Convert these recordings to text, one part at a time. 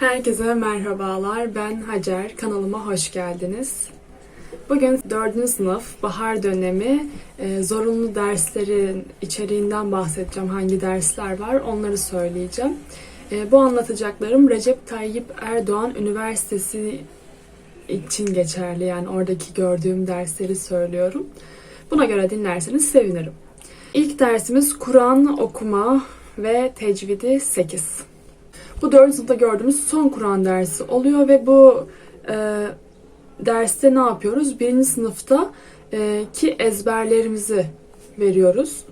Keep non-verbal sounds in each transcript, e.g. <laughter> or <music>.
Herkese merhabalar. Ben Hacer. Kanalıma hoş geldiniz. Bugün 4. sınıf bahar dönemi e, zorunlu derslerin içeriğinden bahsedeceğim. Hangi dersler var onları söyleyeceğim. E, bu anlatacaklarım Recep Tayyip Erdoğan Üniversitesi için geçerli. Yani oradaki gördüğüm dersleri söylüyorum. Buna göre dinlerseniz sevinirim. İlk dersimiz Kur'an okuma ve tecvidi 8. Bu 4. sınıfta gördüğümüz son Kur'an dersi oluyor ve bu e, derste ne yapıyoruz? Birinci sınıfta e, ki ezberlerimizi veriyoruz.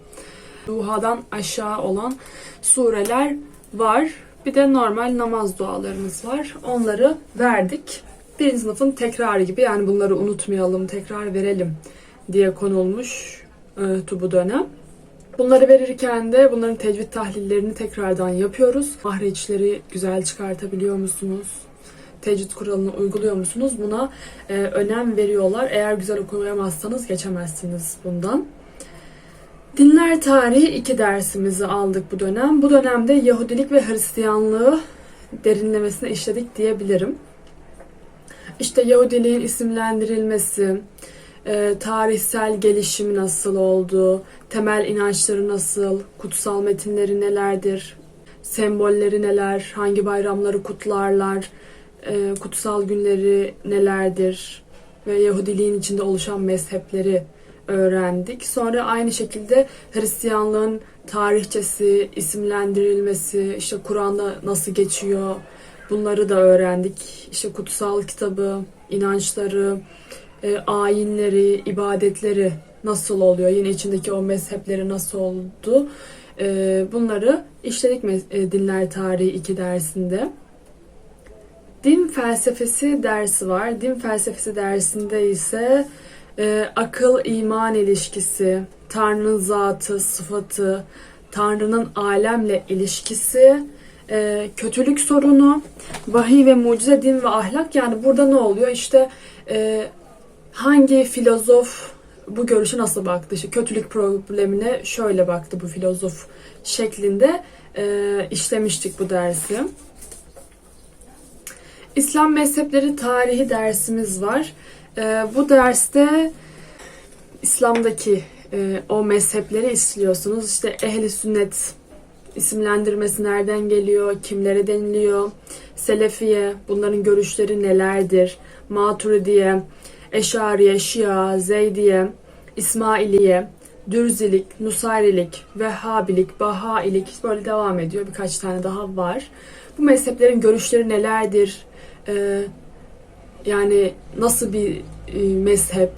Duhadan aşağı olan sureler var. Bir de normal namaz dualarımız var. Onları verdik. Birinci sınıfın tekrarı gibi yani bunları unutmayalım, tekrar verelim diye konulmuş e, bu dönem. Bunları verirken de bunların tecvid tahlillerini tekrardan yapıyoruz. Mahreçleri güzel çıkartabiliyor musunuz? Tecvid kuralını uyguluyor musunuz? Buna e, önem veriyorlar. Eğer güzel okuyamazsanız geçemezsiniz bundan. Dinler tarihi iki dersimizi aldık bu dönem. Bu dönemde Yahudilik ve Hristiyanlığı derinlemesine işledik diyebilirim. İşte Yahudiliğin isimlendirilmesi, e, tarihsel gelişimi nasıl oldu, temel inançları nasıl, kutsal metinleri nelerdir, sembolleri neler, hangi bayramları kutlarlar, e, kutsal günleri nelerdir? Ve Yahudiliğin içinde oluşan mezhepleri öğrendik. Sonra aynı şekilde Hristiyanlığın tarihçesi, isimlendirilmesi, işte Kur'an'da nasıl geçiyor bunları da öğrendik. İşte kutsal kitabı, inançları, e, ayinleri, ibadetleri nasıl oluyor? Yine içindeki o mezhepleri nasıl oldu? E, bunları işledik e, dinler tarihi iki dersinde. Din felsefesi dersi var. Din felsefesi dersinde ise e, akıl iman ilişkisi, Tanrı'nın zatı, sıfatı, Tanrı'nın alemle ilişkisi, e, kötülük sorunu, vahiy ve mucize, din ve ahlak. Yani burada ne oluyor? İşte e, hangi filozof bu görüşe nasıl baktı? İşte kötülük problemine şöyle baktı bu filozof şeklinde e, işlemiştik bu dersi. İslam mezhepleri tarihi dersimiz var. E, bu derste İslam'daki e, o mezhepleri istiyorsunuz. İşte ehli sünnet isimlendirmesi nereden geliyor, kimlere deniliyor, Selefiye, bunların görüşleri nelerdir, Maturidiye, Eşariye, Şia, Zeydiye, İsmailiye, Dürzilik, Nusayrilik, Vehhabilik, Bahailik böyle devam ediyor. Birkaç tane daha var. Bu mezheplerin görüşleri nelerdir? Ee, yani nasıl bir e, mezhep?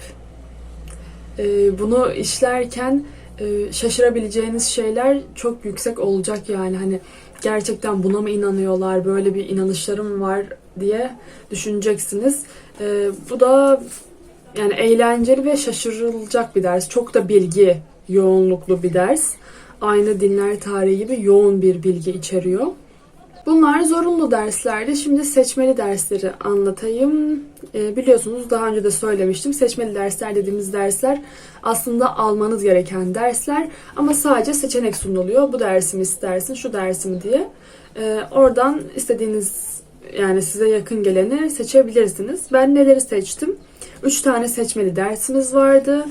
Ee, bunu işlerken e, şaşırabileceğiniz şeyler çok yüksek olacak yani hani gerçekten buna mı inanıyorlar böyle bir inanışlarım var diye düşüneceksiniz. E, bu da yani eğlenceli ve şaşırılacak bir ders. Çok da bilgi yoğunluklu bir ders. Aynı dinler tarihi gibi yoğun bir bilgi içeriyor. Bunlar zorunlu derslerde. Şimdi seçmeli dersleri anlatayım. E, biliyorsunuz daha önce de söylemiştim. Seçmeli dersler dediğimiz dersler aslında almanız gereken dersler. Ama sadece seçenek sunuluyor. Bu dersimi istersin, şu dersimi diye. E, oradan istediğiniz yani size yakın geleni seçebilirsiniz. Ben neleri seçtim? Üç tane seçmeli dersimiz vardı.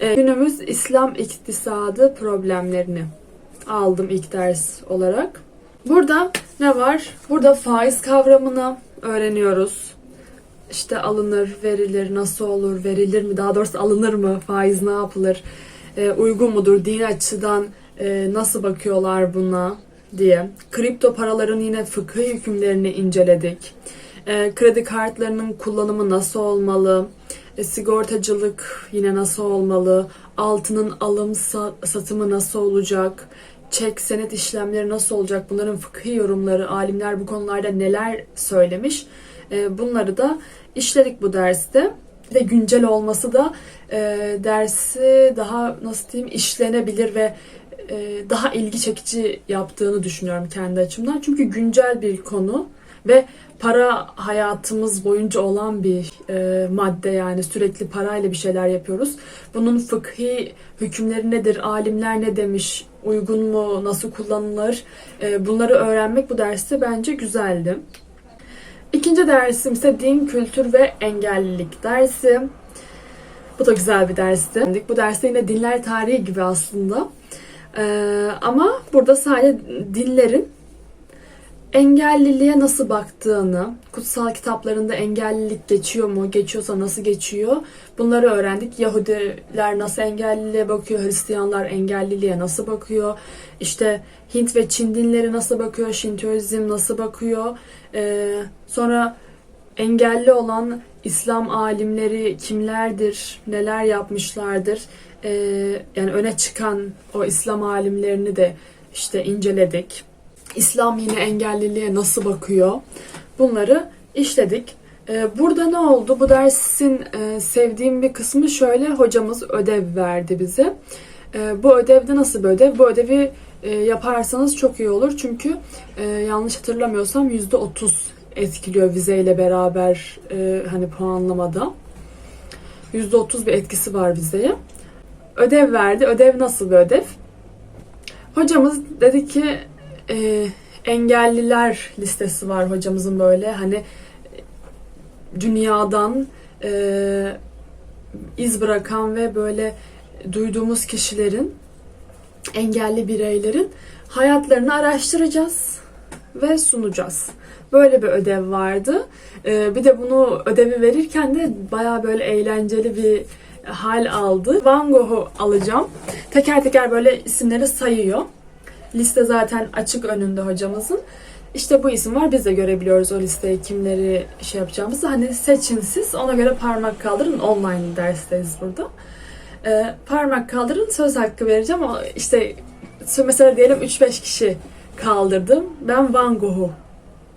E, günümüz İslam iktisadı problemlerini aldım ilk ders olarak. Burada ne var? Burada faiz kavramını öğreniyoruz. İşte alınır, verilir, nasıl olur, verilir mi? Daha doğrusu alınır mı? Faiz ne yapılır? E, uygun mudur? Din açıdan e, nasıl bakıyorlar buna diye. Kripto paraların yine fıkhi hükümlerini inceledik. E, kredi kartlarının kullanımı nasıl olmalı? E, sigortacılık yine nasıl olmalı? Altının alım satımı nasıl olacak? Çek, senet işlemleri nasıl olacak? Bunların fıkhi yorumları, alimler bu konularda neler söylemiş? E, bunları da işledik bu derste. Ve güncel olması da e, dersi daha nasıl diyeyim işlenebilir ve e, daha ilgi çekici yaptığını düşünüyorum kendi açımdan. Çünkü güncel bir konu ve para hayatımız boyunca olan bir e, madde yani sürekli parayla bir şeyler yapıyoruz. Bunun fıkhi hükümleri nedir, alimler ne demiş, uygun mu, nasıl kullanılır e, bunları öğrenmek bu derste bence güzeldi. İkinci dersim ise din, kültür ve engellilik dersi. Bu da güzel bir dersti. Bu derste yine dinler tarihi gibi aslında. Ee, ama burada sadece dinlerin engelliliğe nasıl baktığını, kutsal kitaplarında engellilik geçiyor mu, geçiyorsa nasıl geçiyor bunları öğrendik. Yahudiler nasıl engelliliğe bakıyor, Hristiyanlar engelliliğe nasıl bakıyor, işte Hint ve Çin dinleri nasıl bakıyor, Şintoizm nasıl bakıyor, Ee, sonra engelli olan İslam alimleri kimlerdir, neler yapmışlardır, Ee, yani öne çıkan o İslam alimlerini de işte inceledik. İslam yine engelliliğe nasıl bakıyor? Bunları işledik. Ee, Burada ne oldu? Bu dersin e, sevdiğim bir kısmı şöyle. Hocamız ödev verdi bize. Ee, Bu ödevde nasıl bir ödev? Bu ödevi e, yaparsanız çok iyi olur. Çünkü e, yanlış hatırlamıyorsam %30 etkiliyor vizeyle beraber hani puanlamada. %30 bir etkisi var vizeye. Ödev verdi. Ödev nasıl bir ödev? Hocamız dedi ki e, engelliler listesi var hocamızın böyle hani dünyadan e, iz bırakan ve böyle duyduğumuz kişilerin engelli bireylerin hayatlarını araştıracağız ve sunacağız. Böyle bir ödev vardı. E, bir de bunu ödevi verirken de baya böyle eğlenceli bir hal aldı. Van Gogh'u alacağım. Teker teker böyle isimleri sayıyor. Liste zaten açık önünde hocamızın. İşte bu isim var. Biz de görebiliyoruz o listeyi kimleri şey yapacağımızı. Hani seçin siz. Ona göre parmak kaldırın. Online dersteyiz burada. Ee, parmak kaldırın. Söz hakkı vereceğim. Ama işte mesela diyelim 3-5 kişi kaldırdım. Ben Van Gogh'u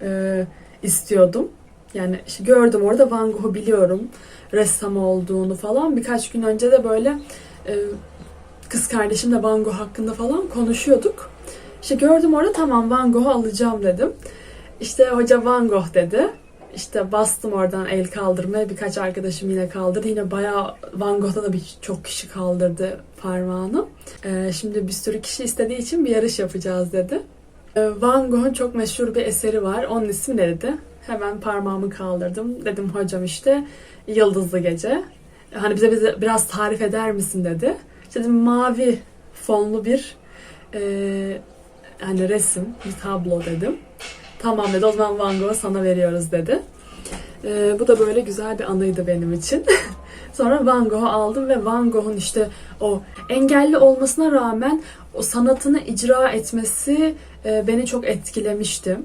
e, istiyordum. Yani işte gördüm orada Van Gogh'u biliyorum. Ressam olduğunu falan. Birkaç gün önce de böyle e, kız kardeşimle Van Gogh hakkında falan konuşuyorduk. İşte gördüm orada tamam Van Gogh'u alacağım dedim. İşte hoca Van Gogh dedi. İşte bastım oradan el kaldırmaya. Birkaç arkadaşım yine kaldırdı. Yine bayağı Van Gogh'da da birçok kişi kaldırdı parmağını. Ee, şimdi bir sürü kişi istediği için bir yarış yapacağız dedi. Ee, Van Gogh'un çok meşhur bir eseri var. Onun ismi ne dedi? Hemen parmağımı kaldırdım. Dedim hocam işte Yıldızlı Gece. Hani bize, bize biraz tarif eder misin dedi. İşte dedim mavi fonlu bir e, hani resim, bir tablo dedim. Tamam dedi o zaman Van Gogh'u sana veriyoruz dedi. E, bu da böyle güzel bir anıydı benim için. <laughs> Sonra Van Gogh'u aldım ve Van Gogh'un işte o engelli olmasına rağmen o sanatını icra etmesi e, beni çok etkilemişti.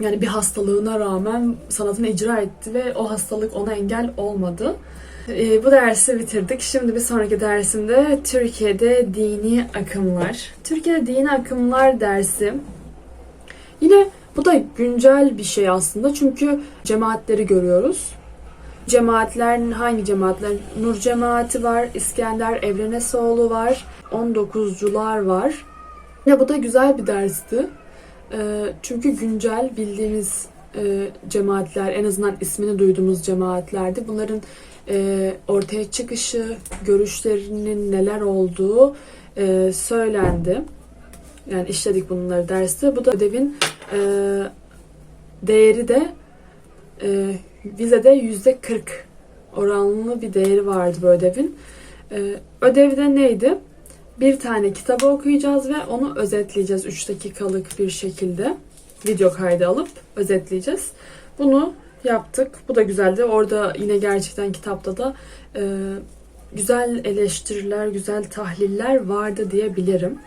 Yani bir hastalığına rağmen sanatını icra etti ve o hastalık ona engel olmadı. Ee, bu dersi bitirdik. Şimdi bir sonraki dersimde Türkiye'de dini akımlar. Türkiye'de dini akımlar dersi. Yine bu da güncel bir şey aslında çünkü cemaatleri görüyoruz. Cemaatler hangi cemaatler? Nur cemaati var, İskender Evrenesoğlu var, 19'cular var. Ya bu da güzel bir dersti. Ee, çünkü güncel bildiğimiz e, cemaatler, en azından ismini duyduğumuz cemaatlerdi. Bunların e, ortaya çıkışı, görüşlerinin neler olduğu e, söylendi. Yani işledik bunları derste. Bu da ödevin e, değeri de e, vizede yüzde 40 oranlı bir değeri vardı bu ödevin. E, ödevde neydi? Bir tane kitabı okuyacağız ve onu özetleyeceğiz 3 dakikalık bir şekilde. Video kaydı alıp özetleyeceğiz. Bunu yaptık. Bu da güzeldi. Orada yine gerçekten kitapta da e, güzel eleştiriler, güzel tahliller vardı diyebilirim.